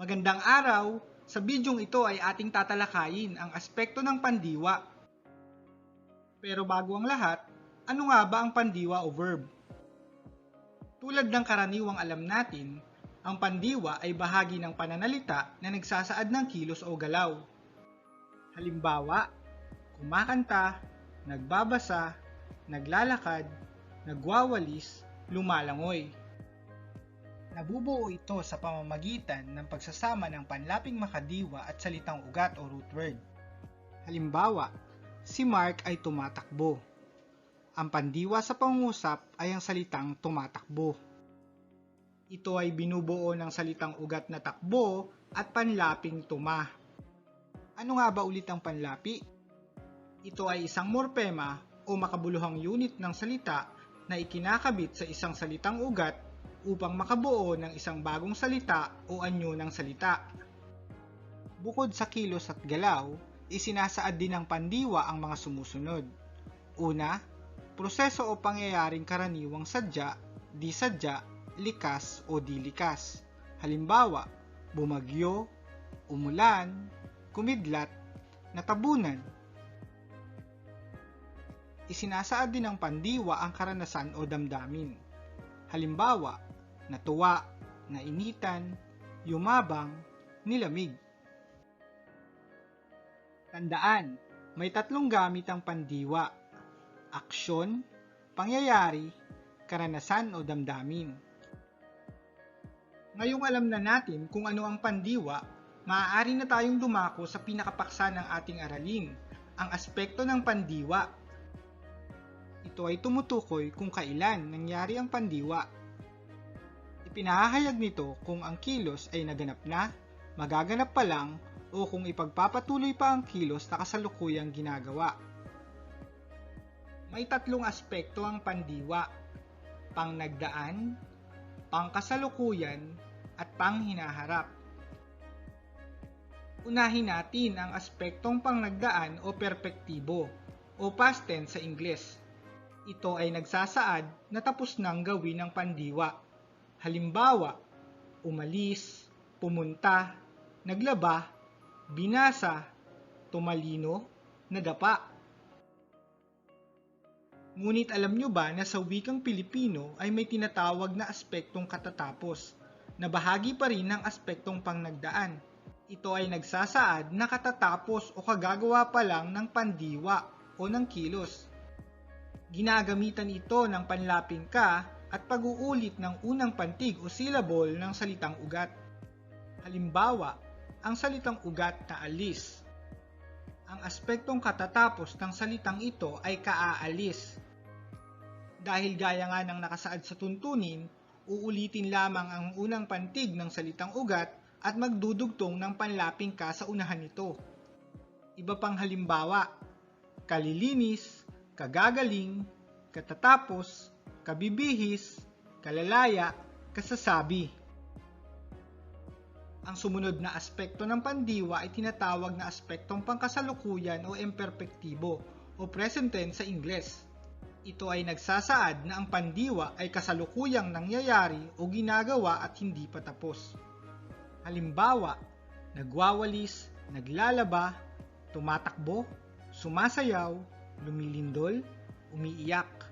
Magandang araw! Sa bidyong ito ay ating tatalakayin ang aspekto ng pandiwa. Pero bago ang lahat, ano nga ba ang pandiwa o verb? Tulad ng karaniwang alam natin, ang pandiwa ay bahagi ng pananalita na nagsasaad ng kilos o galaw. Halimbawa, kumakanta, nagbabasa, naglalakad, nagwawalis, lumalangoy. Nabubuo ito sa pamamagitan ng pagsasama ng panlaping makadiwa at salitang ugat o root word. Halimbawa, si Mark ay tumatakbo. Ang pandiwa sa pangusap ay ang salitang tumatakbo. Ito ay binubuo ng salitang ugat na takbo at panlaping tuma. Ano nga ba ulit ang panlapi? Ito ay isang morpema o makabuluhang unit ng salita na ikinakabit sa isang salitang ugat upang makabuo ng isang bagong salita o anyo ng salita. Bukod sa kilos at galaw, isinasaad din ng pandiwa ang mga sumusunod. Una, proseso o pangyayaring karaniwang sadya, di sadya, likas o di likas. Halimbawa, bumagyo, umulan, kumidlat, natabunan. Isinasaad din ng pandiwa ang karanasan o damdamin. Halimbawa, natuwa, nainitan, yumabang, nilamig. Tandaan, may tatlong gamit ang pandiwa. Aksyon, pangyayari, karanasan o damdamin. Ngayong alam na natin kung ano ang pandiwa, maaari na tayong dumako sa pinakapaksa ng ating aralin, ang aspekto ng pandiwa. Ito ay tumutukoy kung kailan nangyari ang pandiwa. Ipinahahayag nito kung ang kilos ay naganap na, magaganap pa lang, o kung ipagpapatuloy pa ang kilos na kasalukuyang ginagawa. May tatlong aspekto ang pandiwa, pang nagdaan, pang kasalukuyan, at pang hinaharap. Unahin natin ang aspektong pang nagdaan o perpektibo o past tense sa Ingles. Ito ay nagsasaad na tapos nang gawin ng pandiwa. Halimbawa, umalis, pumunta, naglaba, binasa, tumalino, nadapa. Ngunit alam nyo ba na sa wikang Pilipino ay may tinatawag na aspektong katatapos, na bahagi pa rin ng aspektong pangnagdaan. Ito ay nagsasaad na katatapos o kagagawa pa lang ng pandiwa o ng kilos. Ginagamitan ito ng panlaping ka at pag-uulit ng unang pantig o syllable ng salitang ugat. Halimbawa, ang salitang ugat na alis. Ang aspektong katatapos ng salitang ito ay kaaalis. Dahil gaya nga ng nakasaad sa tuntunin, uulitin lamang ang unang pantig ng salitang ugat at magdudugtong ng panlaping ka sa unahan nito. Iba pang halimbawa, kalilinis, kagagaling, katatapos, kabibihis, kalalaya, kasasabi. Ang sumunod na aspekto ng pandiwa ay tinatawag na aspektong pangkasalukuyan o imperpektibo o present tense sa Ingles. Ito ay nagsasaad na ang pandiwa ay kasalukuyang nangyayari o ginagawa at hindi pa tapos. Halimbawa, nagwawalis, naglalaba, tumatakbo, sumasayaw, lumilindol, umiiyak.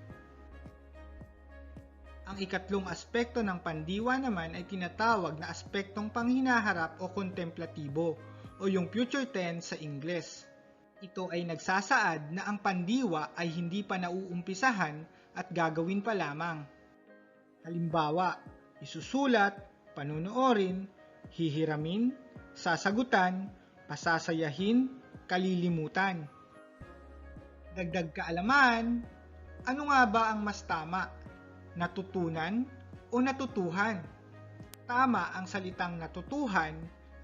Ang ikatlong aspekto ng pandiwa naman ay tinatawag na aspektong panghinaharap o kontemplatibo o yung future tense sa Ingles. Ito ay nagsasaad na ang pandiwa ay hindi pa nauumpisahan at gagawin pa lamang. Halimbawa, isusulat, panunuorin, hihiramin, sasagutan, pasasayahin, kalilimutan. Dagdag kaalaman, ano nga ba ang mas tama? Natutunan o natutuhan? Tama ang salitang natutuhan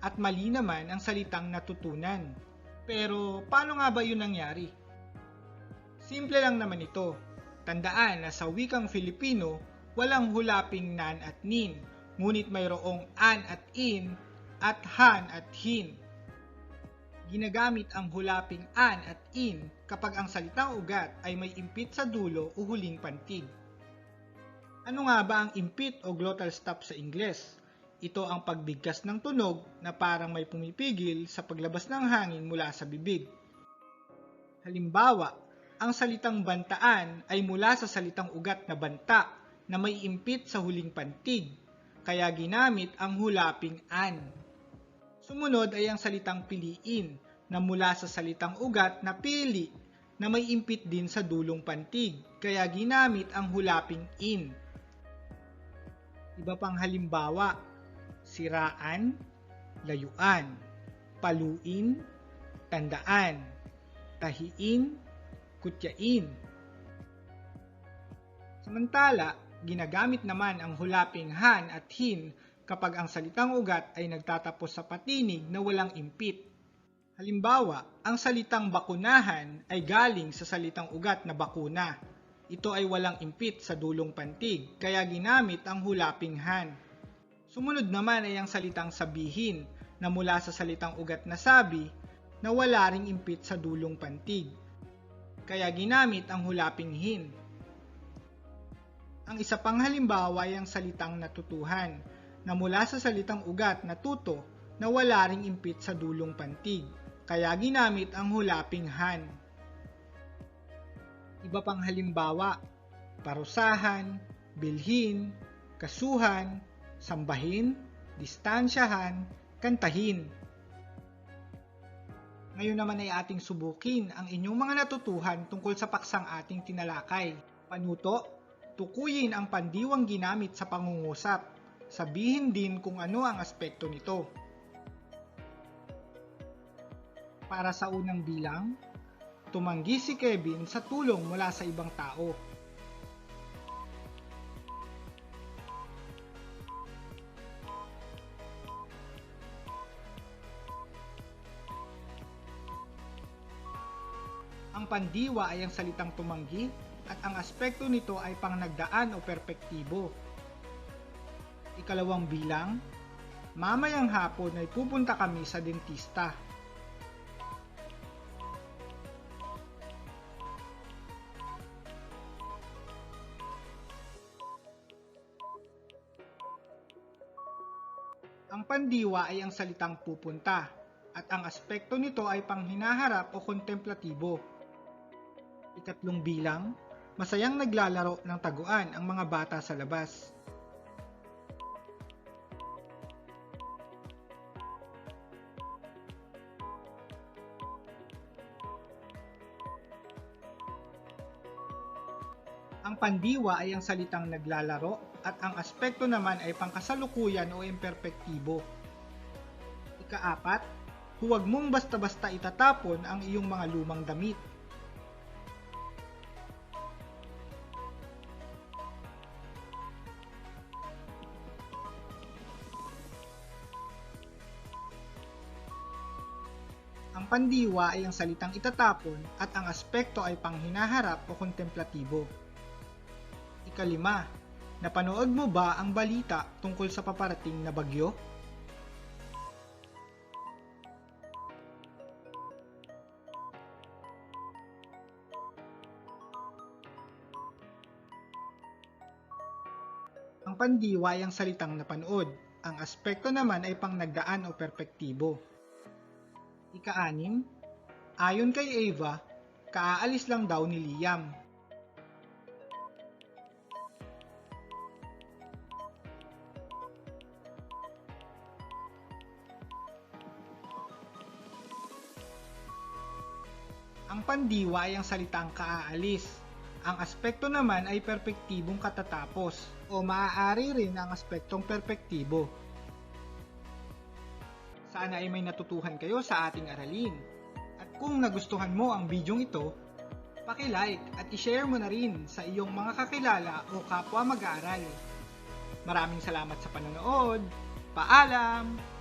at mali naman ang salitang natutunan. Pero paano nga ba yun nangyari? Simple lang naman ito. Tandaan na sa wikang Filipino, walang hulaping nan at nin, ngunit mayroong an at in at han at hin. Ginagamit ang hulaping an at in kapag ang salitang ugat ay may impit sa dulo o huling pantig. Ano nga ba ang impit o glottal stop sa Ingles? Ito ang pagbigkas ng tunog na parang may pumipigil sa paglabas ng hangin mula sa bibig. Halimbawa, ang salitang bantaan ay mula sa salitang ugat na banta na may impit sa huling pantig, kaya ginamit ang hulaping an. Sumunod ay ang salitang piliin na mula sa salitang ugat na pili na may impit din sa dulong pantig, kaya ginamit ang hulaping in. Iba pang halimbawa, siraan, layuan, paluin, tandaan, tahiin, kutyain. Samantala, ginagamit naman ang hulaping han at hin kapag ang salitang ugat ay nagtatapos sa patinig na walang impit. Halimbawa, ang salitang bakunahan ay galing sa salitang ugat na bakuna. Ito ay walang impit sa dulong pantig, kaya ginamit ang hulaping han. Sumunod naman ay ang salitang sabihin na mula sa salitang ugat na sabi na wala ring impit sa dulong pantig. Kaya ginamit ang hulaping hin. Ang isa pang halimbawa ay ang salitang natutuhan na mula sa salitang ugat na tuto na wala ring impit sa dulong pantig. Kaya ginamit ang hulaping han. Iba pang halimbawa, parusahan, bilhin, kasuhan, sambahin, distansyahan, kantahin. Ngayon naman ay ating subukin ang inyong mga natutuhan tungkol sa paksang ating tinalakay. Panuto, tukuyin ang pandiwang ginamit sa pangungusap. Sabihin din kung ano ang aspekto nito. Para sa unang bilang, tumanggi si Kevin sa tulong mula sa ibang tao. Ang pandiwa ay ang salitang tumanggi at ang aspekto nito ay pang nagdaan o perpektibo. Ikalawang bilang, mamayang hapon ay pupunta kami sa dentista. Ang pandiwa ay ang salitang pupunta at ang aspekto nito ay pang hinaharap o kontemplatibo. Ikatlong bilang, masayang naglalaro ng taguan ang mga bata sa labas. Ang pandiwa ay ang salitang naglalaro at ang aspekto naman ay pangkasalukuyan o imperpektibo. Ikaapat, huwag mong basta-basta itatapon ang iyong mga lumang damit. Ang pandiwa ay ang salitang itatapon at ang aspekto ay panghinaharap o kontemplatibo. Ikalima, napanood mo ba ang balita tungkol sa paparating na bagyo? Ang pandiwa ay ang salitang napanood. Ang aspekto naman ay pang nagdaan o perpektibo. Ika-anim, ayon kay Ava, kaaalis lang daw ni Liam. Ang pandiwa ang salitang kaaalis. Ang aspekto naman ay perpektibong katatapos o maaari rin ang aspektong perpektibo. Sana ay may natutuhan kayo sa ating aralin. At kung nagustuhan mo ang bidyong ito, paki-like at i-share mo na rin sa iyong mga kakilala o kapwa mag-aaral. Maraming salamat sa panonood. Paalam!